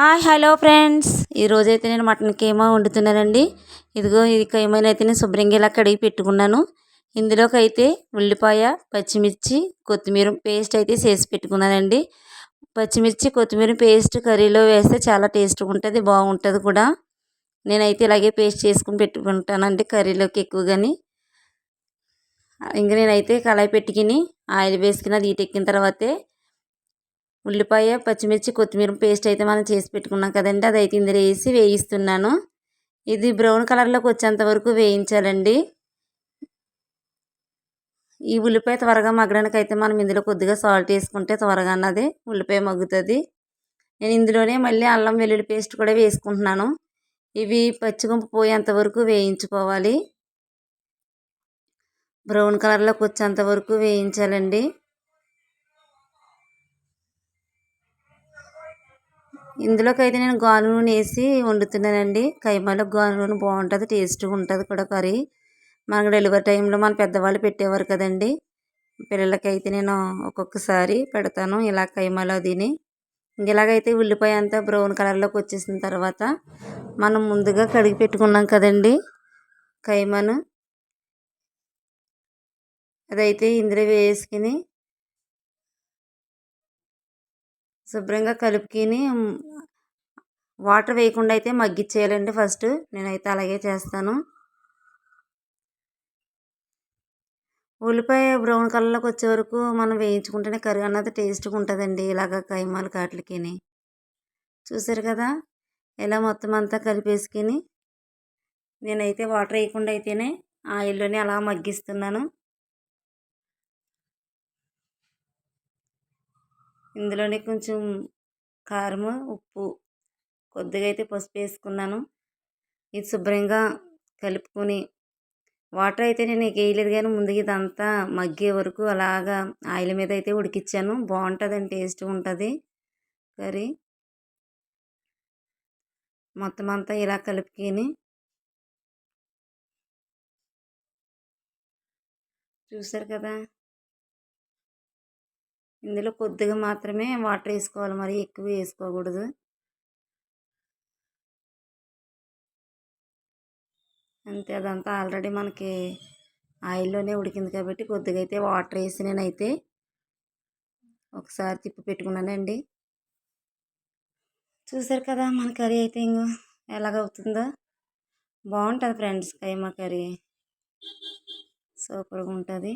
Hi hello friends. ఈరోజైతే నేను mutton keema వండుతున్నానండి. ఇదిగో ఇది కీమాని అయితే నేను శుభ్రంగా ఇలా కడిగి పెట్టుకున్నాను. ఇందులోకి అయితే ఉల్లిపాయ పచ్చిమిర్చి కొత్తిమీర పేస్ట్ అయితే చేసి పెట్టుకున్నానండి. పచ్చిమిర్చి కొత్తిమీర పేస్ట్ కర్రీలో వేస్తే చాలా టేస్ట్గా ఉంటుంది బాగుంటుంది కూడా. నేనైతే ఇలాగే పేస్ట్ చేసుకుని పెట్టుకుంటానండి కర్రీలోకి ఎక్కువగాని. ఇంక నేనైతే కళాయి పెట్టుకుని ఆయిల్ వేసుకుని అది ఈటెక్కిన తర్వాతే ఉల్లిపాయ పచ్చిమిర్చి కొత్తిమీర పేస్ట్ అయితే మనం చేసి పెట్టుకున్నాం కదండి. అది అయితే ఇందులో వేసి వేయిస్తున్నాను. ఇది బ్రౌన్ కలర్లోకి వచ్చేంత వరకు వేయించాలండి. ఈ ఉల్లిపాయ త్వరగా మగ్గడానికి అయితే మనం ఇందులో కొద్దిగా సాల్ట్ వేసుకుంటే త్వరగా అన్నది ఉల్లిపాయ మగ్గుతుంది. నేను ఇందులోనే మళ్ళీ అల్లం వెల్లుల్లి పేస్ట్ కూడా వేసుకుంటున్నాను. ఇవి పచ్చిగుంపు పోయేంత వరకు వేయించుకోవాలి. బ్రౌన్ కలర్లోకి వచ్చేంత వరకు వేయించాలండి. ఇందులోకి అయితే నేను గాను నూనె వేసి వండుతున్నానండి. కైమాలో గాను నూనె బాగుంటుంది టేస్ట్గా ఉంటుంది కూడా కర్రీ. మనకు డెలివరీ టైంలో మన పెద్దవాళ్ళు పెట్టేవారు కదండి. పిల్లలకైతే నేను ఒక్కొక్కసారి పెడతాను ఇలా కైమాలో తిని ఇలాగైతే ఉల్లిపాయ అంతా బ్రౌన్ కలర్లోకి వచ్చేసిన తర్వాత మనం ముందుగా కడిగి పెట్టుకున్నాం కదండి కైమాను. అదైతే ఇందులో వేసుకుని శుభ్రంగా కలుపుకొని వాటర్ వేయకుండా అయితే మగ్గిచ్చేయాలండి ఫస్ట్. నేనైతే అలాగే చేస్తాను. ఉల్లిపాయ బ్రౌన్ కలర్లోకి వచ్చే వరకు మనం వేయించుకుంటేనే కర్రీ అన్నది టేస్ట్గా ఉంటుందండి ఇలాగ కైమాలు కాట్లకి చూసారు కదా? ఇలా మొత్తం అంతా కలిపేసుకుని నేనైతే వాటర్ వేయకుండా అయితేనే ఆయిల్లోనే అలా మగ్గిస్తున్నాను. ఇందులోనే కొంచెం కారం ఉప్పు కొద్దిగా అయితే పసుపు వేసుకున్నాను. ఇది శుభ్రంగా కలుపుకొని వాటర్ అయితే నేను వేయలేదు కానీ ముందుగా ఇదంతా మగ్గే వరకు అలాగా ఆయిల్ మీద అయితే ఉడికిచ్చాను. బాగుంటుందండి టేస్ట్ ఉంటుంది. కర్రీ మొత్తం అంతా ఇలా కలుపుకొని చూసారు కదా? ఇందులో కొద్దిగా మాత్రమే వాటర్ వేసుకోవాలి. మరి ఎక్కువ వేసుకోకూడదు. అంతే అదంతా ఆల్రెడీ మనకి ఆయిల్లోనే ఉడికింది కాబట్టి కొద్దిగా అయితే వాటర్ వేసి నేనైతే ఒకసారి తిప్పి పెట్టుకున్నానండి. చూసారు కదా మన కర్రీ అయితే ఇంకో ఎలాగవుతుందో? బాగుంటుంది ఫ్రెండ్స్ కైమా కర్రీ. సూపర్గా ఉంటుంది.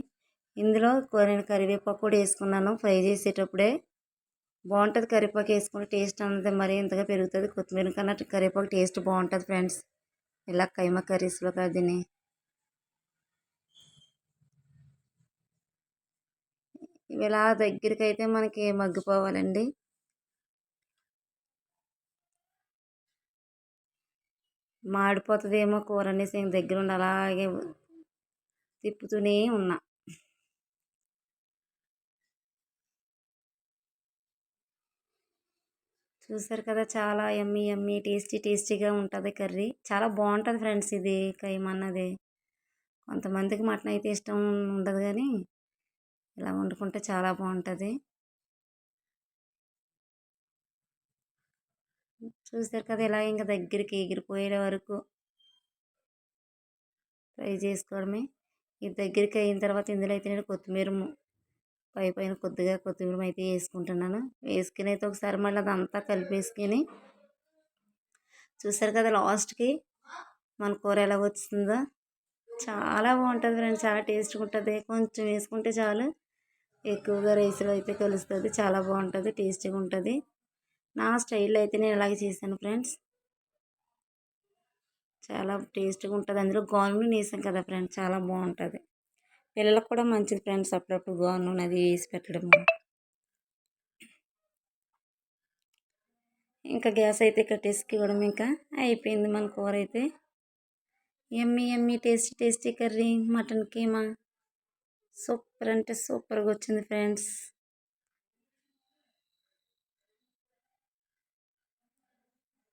ఇందులో నేను కరివేపాకు కూడా వేసుకున్నాను. ఫ్రై చేసేటప్పుడే బాగుంటుంది కరివేపాకు వేసుకుంటే టేస్ట్ అన్నది మరీ ఇంతగా పెరుగుతుంది. కొత్తిమీర కన్నా కరివేపాకు టేస్ట్ బాగుంటుంది ఫ్రెండ్స్. ఇలా కైమా కర్రీస్లో కదిని ఇలా దగ్గరికి అయితే మనకి మగ్గిపోవాలండి. మాడిపోతుందేమో కూర అనేసి దగ్గర ఉండి అలాగే తిప్పుతూనే ఉన్నా. చూసారు కదా చాలా ఎమ్మి ఎమ్మి టేస్టీ టేస్టీగా ఉంటుంది కర్రీ. చాలా బాగుంటుంది ఫ్రెండ్స్ ఇది కైమన్నది కొంతమందికి మటన్ అయితే ఇష్టం ఉండదు కానీ ఇలా వండుకుంటే చాలా బాగుంటుంది. చూసారు కదా ఇలా ఇంకా దగ్గరికి ఎగిరిపోయే వరకు ఫ్రై చేసుకోవడమే. ఇది దగ్గరికి అయిన తర్వాత ఇందులో అయితే నేను కొత్తిమీర పై పైన కొద్దిగా కొత్తిమీర అయితే వేసుకుంటున్నాను. వేసుకుని అయితే ఒకసారి మళ్ళీ అదంతా కలిపేసుకొని చూసారు కదా లాస్ట్కి మన కూర ఎలా వచ్చిందో. చాలా బాగుంటుంది ఫ్రెండ్స్ చాలా టేస్ట్గా ఉంటుంది. కొంచెం వేసుకుంటే చాలు. ఎక్కువగా రైస్లో అయితే కలుస్తుంది. చాలా బాగుంటుంది టేస్టీగా ఉంటుంది. నా స్టైల్లో అయితే నేను ఇలాగే చేశాను ఫ్రెండ్స్. చాలా టేస్ట్గా ఉంటుంది. అందులో గవర్నమెంట్ వేసాం కదా ఫ్రెండ్స్ చాలా బాగుంటుంది. పిల్లలకు కూడా మంచిది ఫ్రెండ్స్. అప్పుడప్పుడు గోను అది వేసి పెట్టడం ఇంకా గ్యాస్ అయితే కట్టేసుకోవడం ఇంకా అయిపోయింది మన కూర అయితే. Yummy yummy tasty tasty curry mutton keema. Super అంటే సూపర్గా వచ్చింది ఫ్రెండ్స్.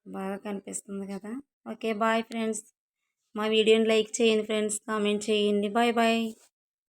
బాగా కనిపిస్తుంది కదా. Okay bye friends. మా వీడియోని లైక్ చేయండి ఫ్రెండ్స్. కామెంట్ చేయండి. Bye bye.